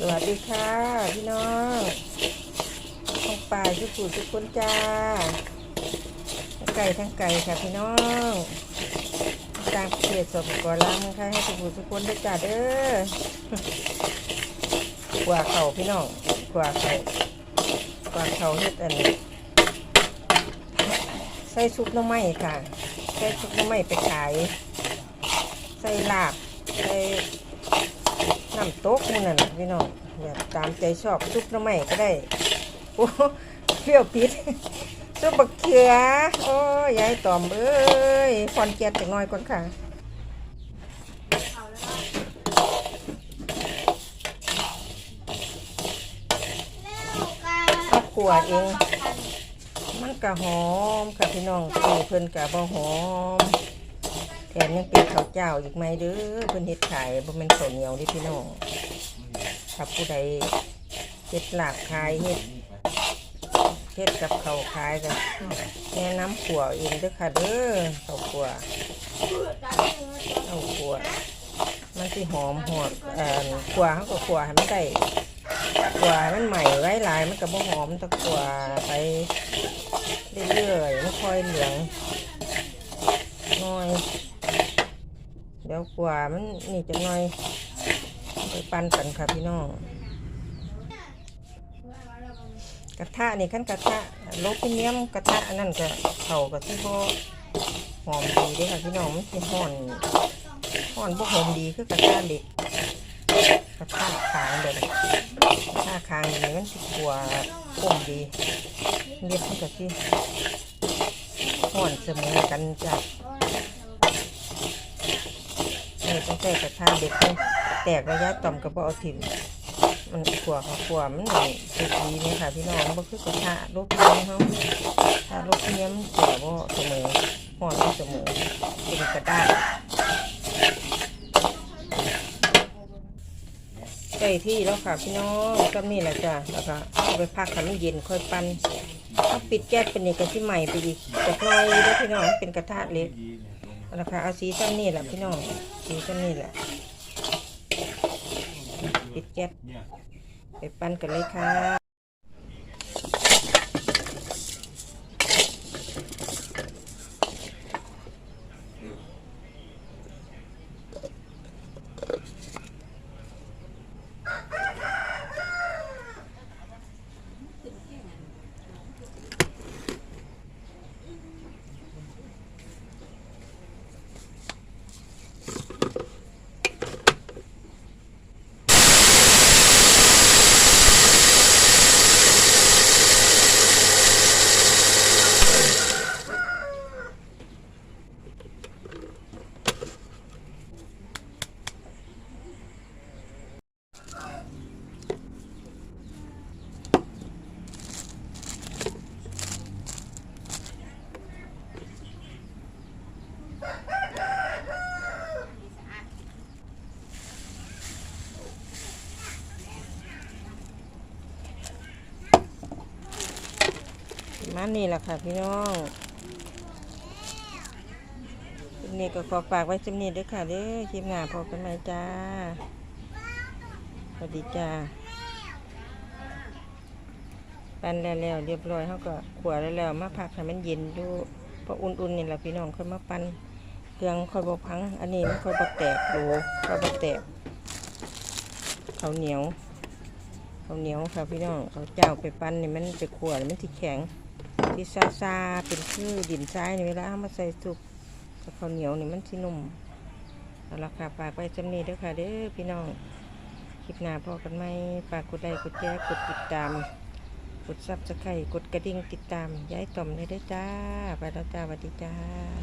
สดีค่ะ พี่น้องท้องป่าทุกผู้ทุกคนจ้าทั้งไก่ทั้งไก่ค่ะพี่น้องต่างประเทศสปกรลางไทยให้ทุกผู้ทุกคนได้จ้าเด้อกว่าเขาพี่น้องกว่าเขากว่าเขาเฮ็ดอันนี้ใส่ซุปน้ำไม้ค่ะ ใส่ซุปน้ำไม้ไปขาย ใส่ลาบ ใส่ น้ำโต๊กนี่นั่นน่ะพี่น้องแบบตามใจชอบซุปหน้ำไม้ก็ได้โอ้เปรี้ยวปิดซุปบักเขือ โอ้ยยายตอมเอ้ยฟอนเกียดจักหน่อยก่อนค่ะครอบครัวเอง มันกะหอมค่ะพี่น้องตีเพิ่นกะบ่หอม แถมยังเป็นข้าวเจ้าอีกไหมเด้อเพิ่นเฮ็ดขายบ่แม่นข้าวเหนียวดิพี่น้องถ้าผู้ใดเฮ็ดหลาบขายเฮ็ดเฮ็ดกับข้าวขายก็แนะนำขัวเองเด้อค่ะเด้อข้าวขัวข้าวขัวมันสิหอมหอดเอ่อขัวเฮาก็ขัวให้มันได้ขัวมันใหม่ไว้ลายมันก็บ่หอมตะขัวไปเรื่อยๆมันค่อยเหลืองน้อย ยวกว่ามันนี่จะหน่อยไปปั่นกันค่ะพี่น้องกระทะนี่ขั้นกระทะโลพิเนี้ยมกระทะอันนั้นก็เขากับที่บ่หอมดีด้อค่ะพี่น้องมันสิห่อนห่อนบ่หอมดีคือกระทะเด็กกระทะขางเด็กกระทะขางนี่มันสิกลัวคมดีเรียบมันก็สิห่อนเสมอกันจ้ะ นี่ต้องใส่กระทะเด็กนี่แตกระยะต่ำกับเอาถิ่มมันขวเขาขวมันนี่สุดดีนี่ค่ะพี่น้องมันคือกระทะลูกเนี้ยเขาถ้าลูกเนี้ยมันเสียบ่เสมอห่อนบ่เสมอเป็นกระด้างใส่ที่แล้วค่ะพี่น้องก็นี่แหละจ้ะแล้วก็เอาไปพักให้มันเย็นค่อยปั้นถ้าปิดแก๊สเป็นนี่กันที่ใหม่ไปอีกจากน้อยแล้วพี่น้องเป็นกระทะเล็ก ราละค่ะเอาสีซ้ำนี่แหละพี่น้อง สีซ้ำนี่แหละปิดแก๊สไปปั้นกันเลยค่ะ มานี่แหละค่ะพี่น้องคลิปนี้ก็ขอฝากไว้จำนี้ด้วยค่ะเด้อคลิปหน้าพบกันใหม่จ้าสวัสดีจ้าปั้นแล้วเรียบร้อยเขาก็ขวดแล้วมาพักให้มันเย็นดูพออุ่นๆนี่แหละพี่น้องค่อยมาปั้นเครื่องค่อยบพัง อันนี้มันค่อยบแตกโหค่อยบแตกข้าวเหนียวข้าวเหนียวค่ะพี่น้องข้าวเจ้าไปปั้นนี่มันจะขวดมันที่แข็ง ที่ซาซาเป็นคือดินทรายนี่เวลาเอามาใส่สุกกับข้าวเหนียวนี่มันสินุ่มเอาละค่ะฝากไว้จำนี้เด้อค่ะเด้อพี่น้องคลิปหน้าพอกันไหมฝากกดไลค์กดแชร์กดติดตาม กดซับสไครต์กดกระดิ่งติดตามย้ายต่อมเลยเด้อจ้าไปแล้วจ้าสวัสดีจ้า